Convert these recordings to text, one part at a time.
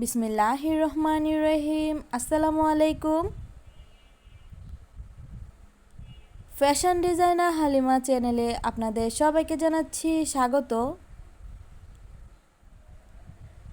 বিসমিল্লাহ রহমান রহিম আসসালামু আলাইকুম। ফ্যাশন ডিজাইনার হালিমা চ্যানেলে আপনাদের সবাইকে জানাচ্ছি স্বাগত।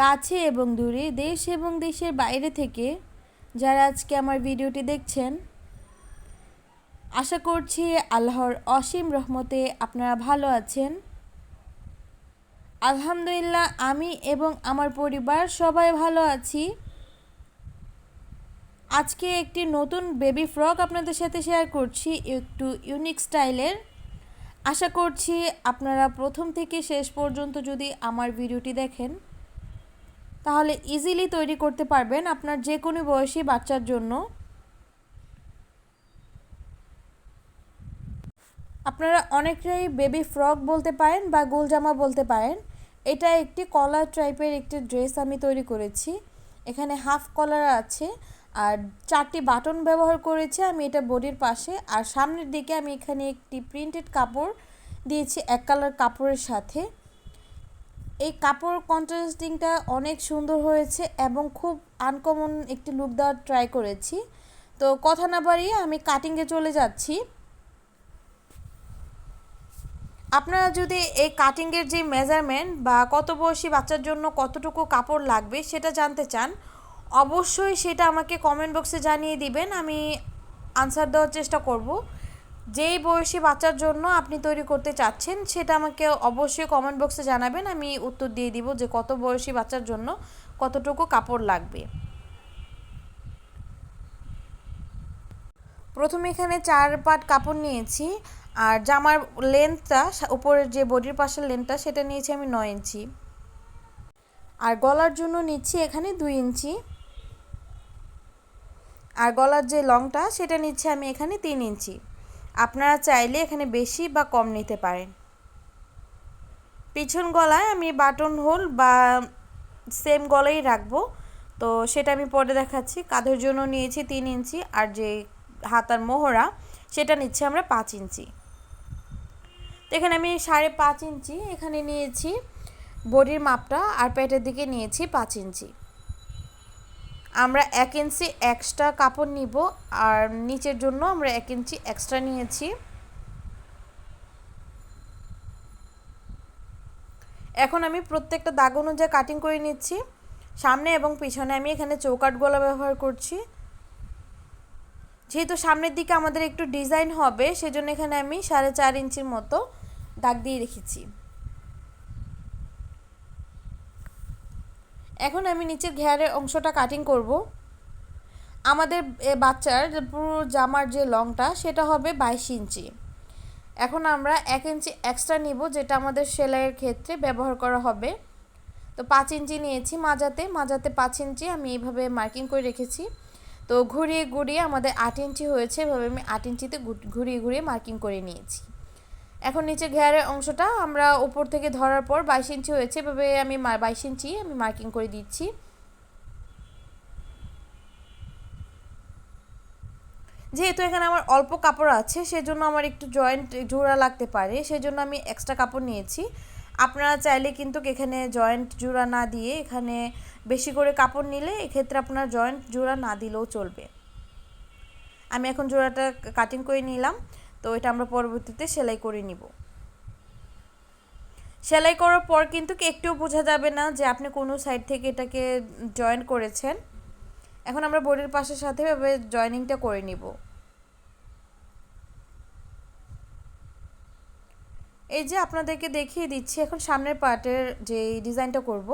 কাছে এবং দূরে দেশ এবং দেশের বাইরে থেকে যারা আজকে আমার ভিডিওটি দেখছেন, আশা করছি আল্লাহর অসীম রহমতে আপনারা ভালো আছেন। আলহামদুলিল্লাহ, আমি এবং আমার পরিবার সবাই ভালো আছি। আজকে একটি নতুন বেবি ফ্রক আপনাদের সাথে শেয়ার করছি একটু ইউনিক স্টাইলের। আশা করছি আপনারা প্রথম থেকে শেষ পর্যন্ত যদি আমার ভিডিওটি দেখেন, তাহলে ইজিলি তৈরি করতে পারবেন আপনার যে কোনো বয়সী বাচ্চার জন্য। আপনারা অনেকটাই বেবি ফ্রক বলতে পারেন বা গোলজামা বলতে পারেন। এটা একটি কলার টাইপের একটি ড্রেস আমি তৈরি করেছি। এখানে হাফ কলার আছে আর চারটি বাটন ব্যবহার করেছি আমি এটা বডির পাশে। আর সামনের দিকে আমি এখানে একটি প্রিন্টেড কাপড় দিয়েছি এক কালার কাপড়ের সাথে। এই কাপড় কন্ট্রাস্টিংটা অনেক সুন্দর হয়েছে এবং খুব আনকমন একটি লুক দেওয়ার ট্রাই করেছি। তো কথা না বাড়িয়ে আমি কাটিংয়ে চলে যাচ্ছি। আপনারা যদি এই কাটিংয়ের যে মেজারমেন্ট বা কত বয়সী বাচ্চার জন্য কতটুকু কাপড় লাগবে সেটা জানতে চান, অবশ্যই সেটা আমাকে কমেন্ট বক্সে জানিয়ে দিবেন, আমি আনসার দেওয়ার চেষ্টা করব। যেই বয়সী বাচ্চার জন্য আপনি তৈরি করতে চাচ্ছেন, সেটা আমাকে অবশ্যই কমেন্ট বক্সে জানাবেন, আমি উত্তর দিয়ে দিব যে কত বয়সী বাচ্চার জন্য কতটুকু কাপড় লাগবে। প্রথমে এখানে চার পাট কাপড় নিয়েছি। আর জামার লেন্থটা উপরের যে বডির পাশের লেন্থটা সেটা নিয়েছি আমি নয় ইঞ্চি। আর গলার জন্য নিচ্ছি এখানে দুই ইঞ্চি। আর গলার যে লংটা সেটা নিচ্ছি আমি এখানে তিন ইঞ্চি। আপনারা চাইলে এখানে বেশি বা কম নিতে পারেন। পিছন গলায় আমি বাটন হোল বা সেম গলাই রাখব। তো সেটা আমি পরে দেখাচ্ছি। কাঁধের জন্য নিয়েছি তিন ইঞ্চি। আর যে হাতার মোহরা, সেটা নিচ্ছে আমরা পাঁচ ইঞ্চি। তো এখানে আমি সাড়ে পাঁচ ইঞ্চি এখানে নিয়েছি। বডির মাপটা আর পেটের দিকে নিয়েছি পাঁচ ইঞ্চি। আমরা এক ইঞ্চি এক্সট্রা কাপড় নিব আর নিচের জন্য আমরা এক ইঞ্চি এক্সট্রা নিয়েছি। এখন আমি প্রত্যেকটা দাগ অনুযায়ী কাটিং করে নিচ্ছি। সামনে এবং পিছনে আমি এখানে চৌকাট গলা ব্যবহার করছি। যেহেতু সামনের দিকে আমাদের একটু ডিজাইন হবে, সেজন্য এখানে আমি সাড়ে চার ইঞ্চির মতো দাগ দিয়ে রেখেছি। এখন আমি নিচের ঘেয়ারের অংশটা কাটিং করব। আমাদের বাচ্চার পুরো জামার যে লংটা, সেটা হবে বাইশ ইঞ্চি। এখন আমরা এক ইঞ্চি এক্সট্রা নিব, যেটা আমাদের সেলাইয়ের ক্ষেত্রে ব্যবহার করা হবে। তো পাঁচ ইঞ্চি নিয়েছি মাজাতে মাজাতে পাঁচ ইঞ্চি আমি এইভাবে মার্কিং করে রেখেছি। তো ঘুরিয়ে ঘুরিয়ে আমাদের আট ইঞ্চি হয়েছে, এভাবে আমি আট ইঞ্চিতে ঘুরিয়ে ঘুরিয়ে মার্কিং করে নিয়েছি। এখন নিচে ঘেয়ারের অংশটা আমরা উপর থেকে ধরার পর বাইশ ইঞ্চি হয়েছে, এভাবে আমি বাইশ ইঞ্চি আমি মার্কিং করে দিচ্ছি। যেহেতু এখানে আমার অল্প কাপড় আছে, সেজন্য আমার একটু জয়েন্ট জোড়া লাগতে পারে, সেজন্য আমি এক্সট্রা কাপড় নিয়েছি। আপনারা চাইলে কিন্তু এখানে জয়েন্ট জোড়া না দিয়ে এখানে বেশি করে কাপড় নিলে এক্ষেত্রে আপনার জয়েন্ট জোড়া না দিলেও চলবে। আমি এখন জোড়াটা কাটিং করে নিলাম, তো এটা আমরা পরবর্তীতে সেলাই করে নিব। সেলাই করার পর কিন্তু একটুও বোঝা যাবে না যে আপনি কোনো সাইড থেকে এটাকে জয়েন করেছেন। এখন আমরা বডির পাশের সাথে জয়েনিংটা করে নিব। এই যে আপনাদেরকে দেখিয়ে দিচ্ছি, এখন সামনের পার্টের যে ডিজাইনটা করব,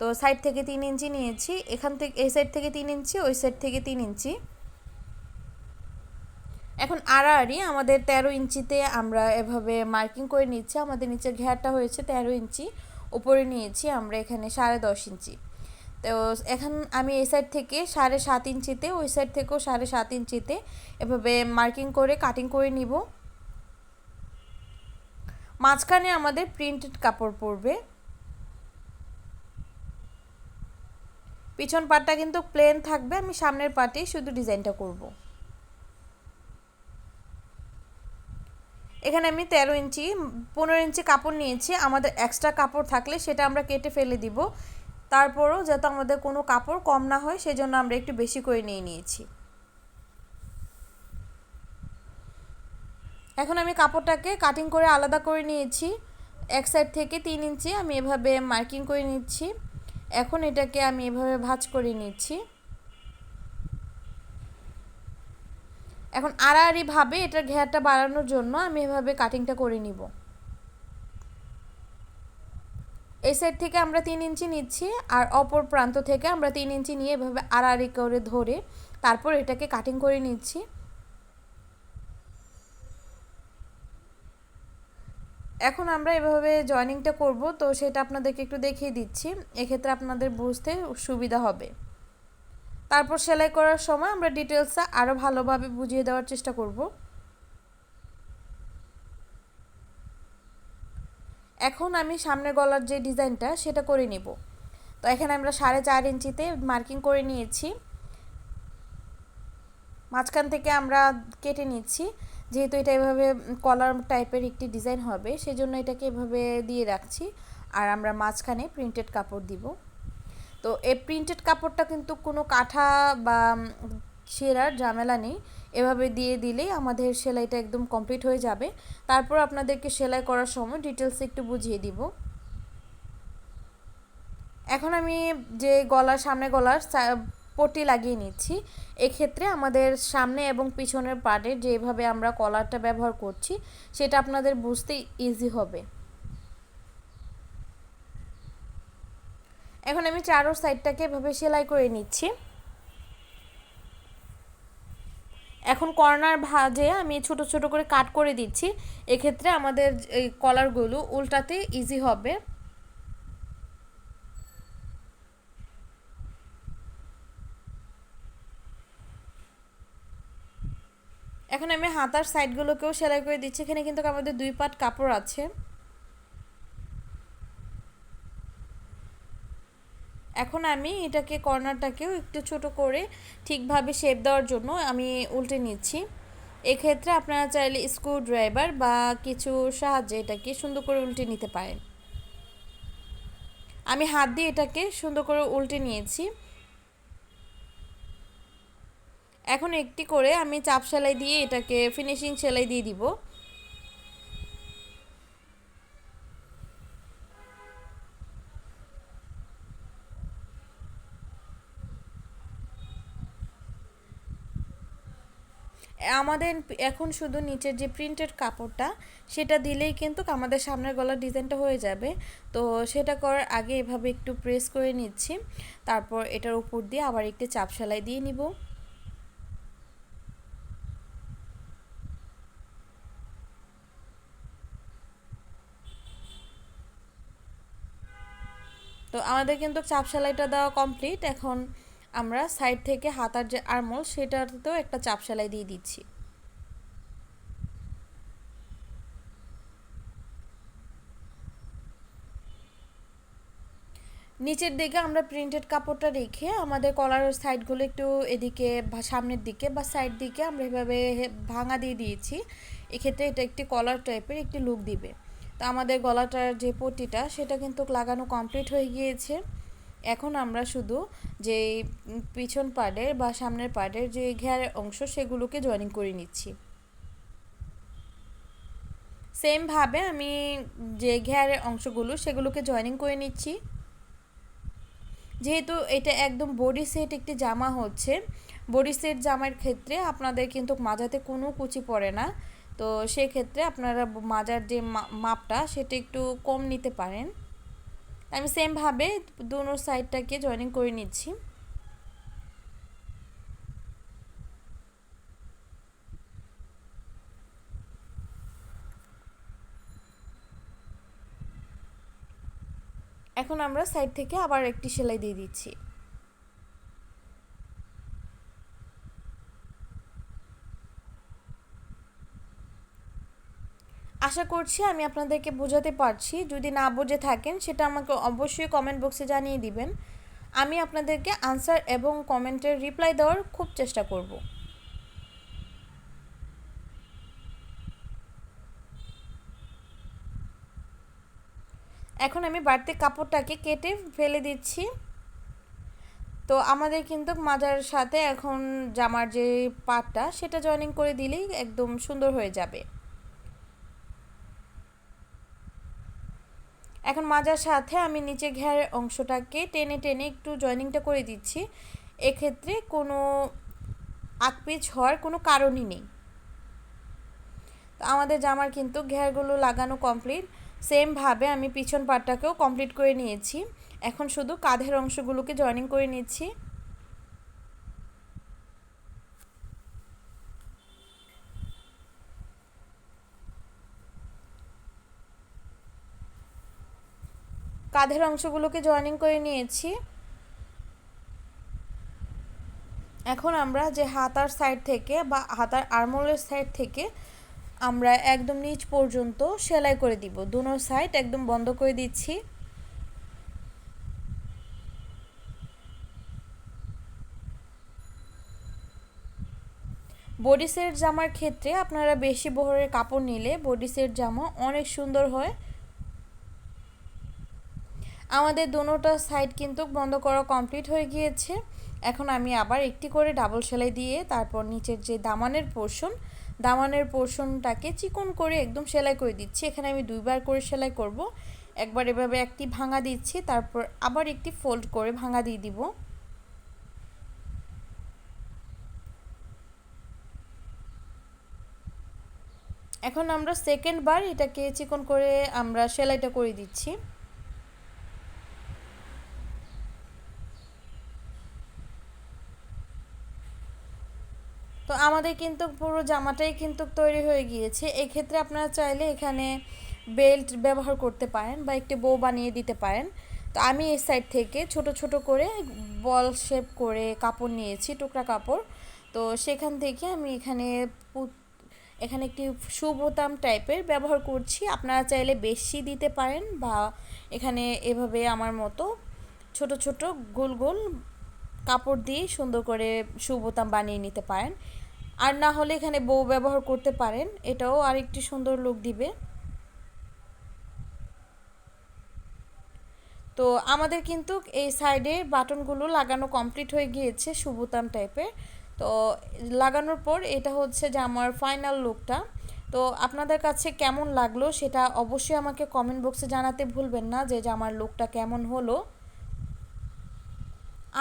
তো সাইড থেকে তিন ইঞ্চি নিয়েছি, এখান থেকে, এই সাইড থেকে তিন ইঞ্চি, ওই সাইড থেকে তিন ইঞ্চি। এখন আড়াআড়ি, আমাদের তেরো ইঞ্চিতে আমরা এভাবে মার্কিং করে নিচ্ছি, আমাদের নিচের ঘেরটা হয়েছে তেরো ইঞ্চি, উপরে নিয়েছি আমরা এখানে সাড়ে দশ ইঞ্চি। তো এখন আমি এই সাইড থেকে সাড়ে সাত ইঞ্চিতে, ওই সাইড থেকেও সাড়ে সাত ইঞ্চিতে এভাবে মার্কিং করে কাটিং করে নিব। মাঝখানে আমাদের প্রিন্টেড কাপড় পরবে। পিছন পাটটা কিন্তু প্লেন থাকবে, আমি সামনের পাটেই শুধু ডিজাইনটা করব। এখানে আমি তেরো ইঞ্চি, পনেরো ইঞ্চি কাপড় নিয়েছি, আমাদের এক্সট্রা কাপড় থাকলে সেটা আমরা কেটে ফেলে দিব। তারপরও যাতে আমাদের কোনো কাপড় কম না হয়, সেজন্য আমরা একটু বেশি করে নিয়ে নিয়েছি। এখন আমি কাপড়টাকে কাটিং করে আলাদা করে নিয়েছি। এক সাইড থেকে তিন ইঞ্চি আমি এভাবে মার্কিং করে নিচ্ছি। এখন এটাকে আমি এভাবে ভাঁজ করে নিচ্ছি। এখন আড়াআড়িভাবে এটার ঘেরটা বাড়ানোর জন্য আমি এভাবে কাটিংটা করে নিব। এই সাইড থেকে আমরা তিন ইঞ্চি নিচ্ছি আর অপর প্রান্ত থেকে আমরা তিন ইঞ্চি নিয়ে এভাবে আড়াআড়ি করে ধরে তারপর এটাকে কাটিং করে নিচ্ছি। এখন আমরা এভাবে জয়নিংটা করব, তো সেটা আপনাদেরকে একটু দেখিয়ে দিচ্ছি। এক্ষেত্রে আপনাদের বুঝতে সুবিধা হবে। তারপর সেলাই করার সময় আমরা ডিটেলসটা আরও ভালোভাবে বুঝিয়ে দেওয়ার চেষ্টা করব। এখন আমি সামনে গলার যে ডিজাইনটা, সেটা করে নিব। তো এখানে আমরা সাড়ে চার ইঞ্চিতে মার্কিং করে নিয়েছি। মাঝখান থেকে আমরা কেটে নিচ্ছি। যেহেতু এটা এভাবে কলার টাইপের একটি ডিজাইন হবে, সেজন্য এটাকে এভাবে দিয়ে রাখছি। আর আমরা মাঝখানে প্রিন্টেড কাপড় দিব। তো এই প্রিন্টেড কাপড়টা কিন্তু কোনো কাঁথা বা সেরার ঝামেলা নেই। এভাবে দিয়ে দিলেই আমাদের সেলাইটা একদম কমপ্লিট হয়ে যাবে। তারপর আপনাদেরকে সেলাই করার সময় ডিটেলস একটু বুঝিয়ে দিব। এখন আমি যে গলার, সামনে গলার পট্টি লাগিয়ে নিচ্ছি। এক্ষেত্রে আমাদের সামনে এবং পিছনের পার্টে যেভাবে আমরা কলারটা ব্যবহার করছি, সেটা আপনাদের বুঝতে ইজি হবে। এখন আমি চারোর সাইডটাকে এভাবে সেলাই করে নিচ্ছি। এখন কর্নার ভাজে আমি ছোট ছোট করে কাট করে দিচ্ছি। এক্ষেত্রে আমাদের এই কলারগুলো উল্টাতে ইজি হবে। এখন আমি হাতার সাইডগুলোকেও সেলাই করে দিচ্ছি। এখানে কিন্তু আমাদের দুই পাট কাপড় আছে। এখন আমি এটাকে কর্নারটাকেও একটু ছোট করে ঠিকভাবে শেপ দেওয়ার জন্য আমি উল্টে নিচ্ছি। এক্ষেত্রে আপনারা চাইলে স্ক্রু ড্রাইভার বা কিছু সাহায্যে এটাকে সুন্দর করে উল্টে নিতে পারেন। আমি হাত দিয়ে এটাকে সুন্দর করে উল্টে নিয়েছি। এখন একটি করে আমি চাপ সেলাই দিয়ে এটাকে ফিনিশিং সেলাই দিয়ে দিব। আমাদের এখন শুধু নিচের যে প্রিন্টেড কাপড়টা, সেটা দিলেই কিন্তু আমাদের সামনের গলার ডিজাইনটা হয়ে যাবে। তো সেটা করার আগে এভাবে একটু প্রেস করে নিচ্ছি। তারপর এটার উপর দিয়ে আবার একটি চাপ সেলাই দিয়ে নিব। তো আমাদের কিন্তু চাপ সেলাইটা দেওয়া কমপ্লিট এখন আমরা সাইড থেকে হাতার যে আরমোল সেটাতেও একটা চাপ সেলাই দিয়ে দিচ্ছি। নিচের দিকে আমরা প্রিন্টেড কাপড়টা রেখে আমাদের কলার সাইডগুলো একটু এদিকে সামনের দিকে বা সাইড দিকে আমরা এভাবে ভাঙা দিয়ে দিয়েছি। এক্ষেত্রে এটা একটি কলার টাইপের একটি লুক দিবে। তো আমাদের গলাটার যে পট্টিটা, সেটা কিন্তু লাগানো কমপ্লিট হয়ে গিয়েছে। এখন আমরা শুধু যে পিছন পাড়ের বা সামনের পাড়ের যে ঘেরের অংশ, সেগুলোকে জয়েনিং করে নিচ্ছি। সেমভাবে আমি যে ঘেরের অংশগুলো, সেগুলোকে জয়েনিং করে নিচ্ছি। যেহেতু এটা একদম বডি সেট একটি জামা হচ্ছে বডি সেট জামার ক্ষেত্রে আপনাদের কিন্তু মাজাতে কোনো কুচি পড়ে না। তো সেক্ষেত্রে আপনারা মাজার যে মাপটা সেটা একটু কম নিতে পারেন। আমি সেমভাবে দুনো সাইডটাকে জয়েনিং করে নিচ্ছি। এখন আমরা সাইড থেকে আবার একটি সেলাই দিয়ে দিচ্ছি। আশা করছি আমি আপনাদেরকে বোঝাতে পারছি। যদি না বুঝে থাকেন, সেটা আমাকে অবশ্যই কমেন্ট বক্সে জানিয়ে দিবেন। আমি আপনাদেরকে আনসার এবং কমেন্টের রিপ্লাই দেওয়ার খুব চেষ্টা করব। এখন আমি বাড়তি কাপড়টাকে কেটে ফেলে দিচ্ছি। তো আমাদের কিন্তু মাজার সাথে এখন জামার যে পাটটা, সেটা জয়েনিং করে দিলেই একদম সুন্দর হয়ে যাবে। এখন মাজার সাথে আমি নিচে ঘেরের অংশটাকে টেনে টেনে একটু জয়নিংটা করে দিচ্ছি। এক্ষেত্রে কোনো আকপিচ হওয়ার কোনো কারণই নেই। তো আমাদের জামার কিন্তু ঘেরগুলো লাগানো কমপ্লিট সেমভাবে আমি পিছন পাটটাকেও কমপ্লিট করে নিয়েছি। এখন শুধু কাঁধের অংশগুলোকে জয়নিং করে নিচ্ছি। কাঁধের অংশগুলোকে জয়েনিং করে নিয়েছি। এখন আমরা যে হাতার সাইড থেকে বা হাতার আরমোলের সাইড থেকে আমরা একদম নিচ পর্যন্ত সেলাই করে দিব। দুনো সাইড একদম বন্ধ করে দিচ্ছি। বডি সেট জামার ক্ষেত্রে আপনারা বেশি বহরের কাপড় নিলে বডি সেট জামা অনেক সুন্দর হয়। আমাদের দুটোটা সাইড কিন্তু বন্ধ করা কমপ্লিট হয়ে গিয়েছে। এখন আমি আবার একটি করে ডাবল সেলাই দিয়ে তারপর নিচের যে দামানের পোর্শন দামানের পোর্শনটাকে চিকন করে একদম সেলাই করে দিচ্ছি। এখানে আমি দুইবার করে সেলাই করব। একবার এভাবে একটি ভাঙা দিচ্ছি, তারপর আবার একটি ফোল্ড করে ভাঙা দিয়ে দিব। এখন আমরা সেকেন্ড বার এটাকে চিকন করে আমরা সেলাইটা করে দিচ্ছি তো আমাদের কিন্তু পুরো জামাটাই কিন্তু তৈরি হয়ে গিয়েছে। এক্ষেত্রে আপনারা চাইলে এখানে বেল্ট ব্যবহার করতে পারেন বা একটি বউ বানিয়ে দিতে পারেন। তো আমি এই সাইড থেকে ছোট ছোট করে বল শেপ করে কাপড় নিয়েছি, টুকরা কাপড়। তো সেখান থেকে আমি এখানে এখানে একটি সুবোতাম টাইপের ব্যবহার করছি। আপনারা চাইলে বেশি দিতে পারেন বা এখানে এভাবে আমার মতো ছোট ছোট গোল গোল কাপড় দিয়ে সুন্দর করে সুবোতাম বানিয়ে নিতে পারেন। আর না হলে এখানে বউ ব্যবহার করতে পারেন। এটাও আরেকটি সুন্দর লুক দিবে। তো আমাদের কিন্তু এই সাইডে বাটনগুলো লাগানো কমপ্লিট হয়ে গিয়েছে সুবোতাম টাইপের তো লাগানোর পর এটা হচ্ছে যে আমার ফাইনাল লুকটা তো আপনাদের কাছে কেমন লাগল সেটা অবশ্যই আমাকে কমেন্ট বক্সে জানাতে ভুলবেন না যে আমার লুকটা কেমন হলো।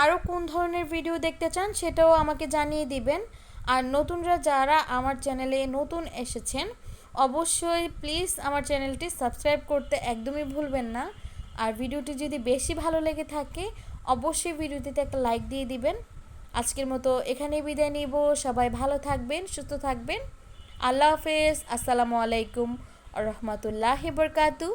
আরও কোন ধরনের ভিডিও দেখতে চান সেটাও আমাকে জানিয়ে দিবেন। আর নতুনরা যারা আমার চ্যানেলে নতুন এসেছেন, অবশ্যই প্লিজ আমার চ্যানেলটি সাবস্ক্রাইব করতে একদমই ভুলবেন না। আর ভিডিওটি যদি বেশি ভালো লেগে থাকে, অবশ্যই ভিডিওটিতে একটা লাইক দিয়ে দিবেন। আজকের মতো এখানেই বিদায় নিব। সবাই ভালো থাকবেন, সুস্থ থাকবেন। আল্লাহ হাফেজ। আসসালামু আলাইকুম রহমতুল্লাহ বরকাতু